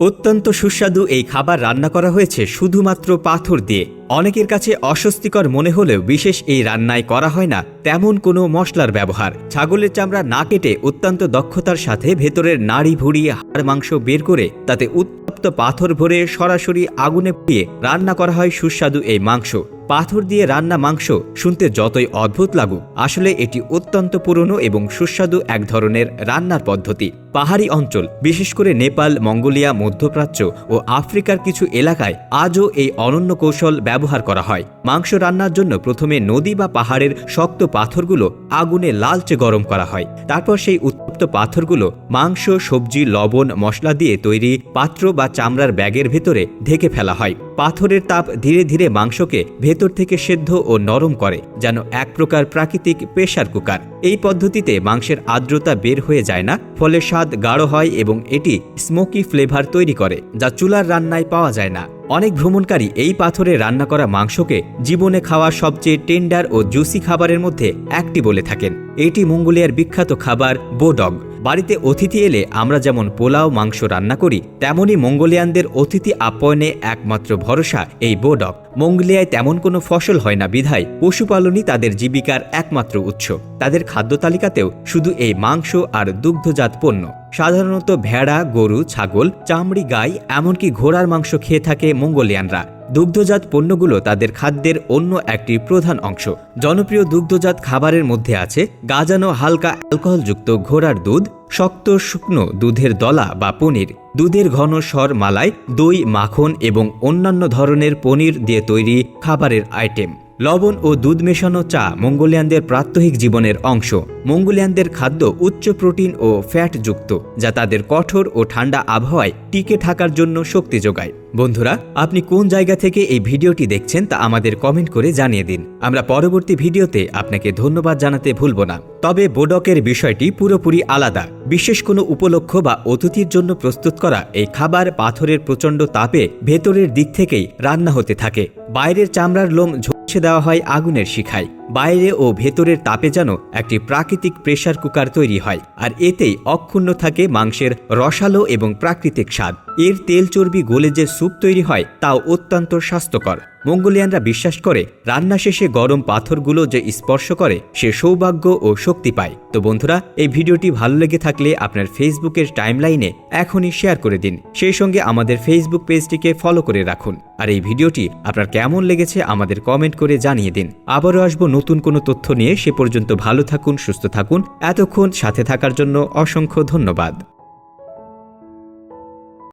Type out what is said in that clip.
অত্যন্ত সুস্বাদু এই খাবার রান্না করা হয়েছে শুধুমাত্র পাথর দিয়ে। অনেকের কাছে অস্বস্তিকর মনে হলেও বিশেষ এই রান্নায় করা হয় না, তেমন কোনো মশলার ব্যবহার। ছাগলের চামড়া না কেটে অত্যন্ত দক্ষতার সাথে ভেতরের নাড়ি ভুড়িয়ে হাড় মাংস বের করে তাতে উত্তপ্ত পাথর ভরে সরাসরি আগুনে পুড়িয়ে রান্না করা হয় সুস্বাদু এই মাংস। পাথর দিয়ে রান্না মাংস শুনতে যতই অদ্ভুত লাগুক, আসলে এটি অত্যন্ত পুরনো এবং সুস্বাদু এক ধরনের রান্নার পদ্ধতি। পাহাড়ি অঞ্চল, বিশেষ করে নেপাল, মঙ্গোলিয়া, মধ্যপ্রাচ্য ও আফ্রিকার কিছু এলাকায় আজও এই অনন্য কৌশল ব্যবহার করা হয়। মাংস রান্নার জন্য প্রথমে নদী বা পাহাড়ের শক্ত পাথরগুলো আগুনে লালচে গরম করা হয়। তারপর সেই উত্তপ্ত পাথরগুলো মাংস, সবজি, লবণ, মশলা দিয়ে তৈরি পাত্র বা চামড়ার ব্যাগের ভেতরে ঢেকে ফেলা হয়। পাথরের তাপ ধীরে ধীরে মাংসকে ভেতর থেকে সেদ্ধ ও নরম করে, যেন এক প্রকার প্রাকৃতিক প্রেশার কুকার। এই পদ্ধতিতে মাংসের আর্দ্রতা বের হয়ে যায় না, ফলে স্বাদ গাঢ় হয় এবং এটি স্মোকি ফ্লেভার তৈরি করে, যা চুলার রান্নায় পাওয়া যায় না। অনেক ভ্রমণকারী এই পাথরে রান্না করা মাংসকে জীবনে খাওয়া সবচেয়ে টেন্ডার ও জুসি খাবারের মধ্যে একটি বলে থাকেন। এটি মঙ্গোলিয়ার বিখ্যাত খাবার, বোডগ। বাড়িতে অতিথি এলে আমরা যেমন পোলাও, মাংস রান্না করি, তেমনি মঙ্গোলিয়ানদের অতিথি আপ্যায়নে একমাত্র ভরসা এই বোডক। মঙ্গোলিয়ায় তেমন কোনো ফসল হয় না বিধায় পশুপালনই তাদের জীবিকার একমাত্র উৎস। তাদের খাদ্য তালিকাতেও শুধু এই মাংস আর দুগ্ধজাত পণ্য। সাধারণত ভেড়া, গরু, ছাগল, চামড়ি, গাই, এমনকি ঘোড়ার মাংস খেয়ে থাকে মঙ্গোলিয়ানরা। দুগ্ধজাত পণ্যগুলো তাদের খাদ্যের অন্য একটি প্রধান অংশ। জনপ্রিয় দুগ্ধজাত খাবারের মধ্যে আছে গাজানো হালকা অ্যালকোহলযুক্ত ঘোড়ার দুধ, শক্ত শুকনো দুধের দলা বা পনির। দুধের ঘন স্বর মালাই, দই, মাখন এবং অন্যান্য ধরনের পনির দিয়ে তৈরি খাবারের আইটেম লবণ ও দুধ মেশানো চা মঙ্গোলিয়ানদের প্রাত্যহিক জীবনের অংশ। মঙ্গোলিয়ানদের খাদ্য উচ্চ প্রোটিন ও ফ্যাট যুক্ত যা তাদের কঠোর ও ঠান্ডা আবহাওয়ায় টিকে থাকার জন্য শক্তি যোগায়। বন্ধুরা, আপনি কোন জায়গা থেকে এই ভিডিওটি দেখছেন তা আমাদের কমেন্ট করে জানিয়ে দিন। আমরা পরবর্তী ভিডিওতে আপনাকে ধন্যবাদ জানাতে ভুলব না। তবে বোডকের বিষয়টি পুরোপুরি আলাদা। বিশেষ কোনো উপলক্ষ বা অতিথির জন্য প্রস্তুত করা এই খাবার পাথরের প্রচণ্ড তাপে ভেতরের দিক থেকেই রান্না হতে থাকে। বাইরের চামড়ার লোম ঝলসে দেওয়া হয় আগুনের শিখায়। বাইরে ও ভেতরের তাপে যেন একটি প্রাকৃতিক প্রেশার কুকার তৈরি হয়, আর এতেই অক্ষুণ্ণ থাকে মাংসের রসালো এবং প্রাকৃতিক স্বাদ। এর তেল চর্বি গলে যে স্যুপ তৈরি হয়, তাও অত্যন্ত স্বাস্থ্যকর। মঙ্গোলিয়ানরা বিশ্বাস করে, রান্না শেষে গরম পাথরগুলো যে স্পর্শ করে, সে সৌভাগ্য ও শক্তি পায়। তো বন্ধুরা, এই ভিডিওটি ভালো লেগে থাকলে আপনার ফেসবুকের টাইমলাইনে এখনই শেয়ার করে দিন। সেই সঙ্গে আমাদের ফেসবুক পেজটিকে ফলো করে রাখুন। আর এই ভিডিওটি আপনার কেমন লেগেছে আমাদের কমেন্ট করে জানিয়ে দিন। আবারও আসব নতুন কোনো তথ্য নিয়ে। সে পর্যন্ত ভালো থাকুন, সুস্থ থাকুন। এতক্ষণ সাথে থাকার জন্য অসংখ্য ধন্যবাদ।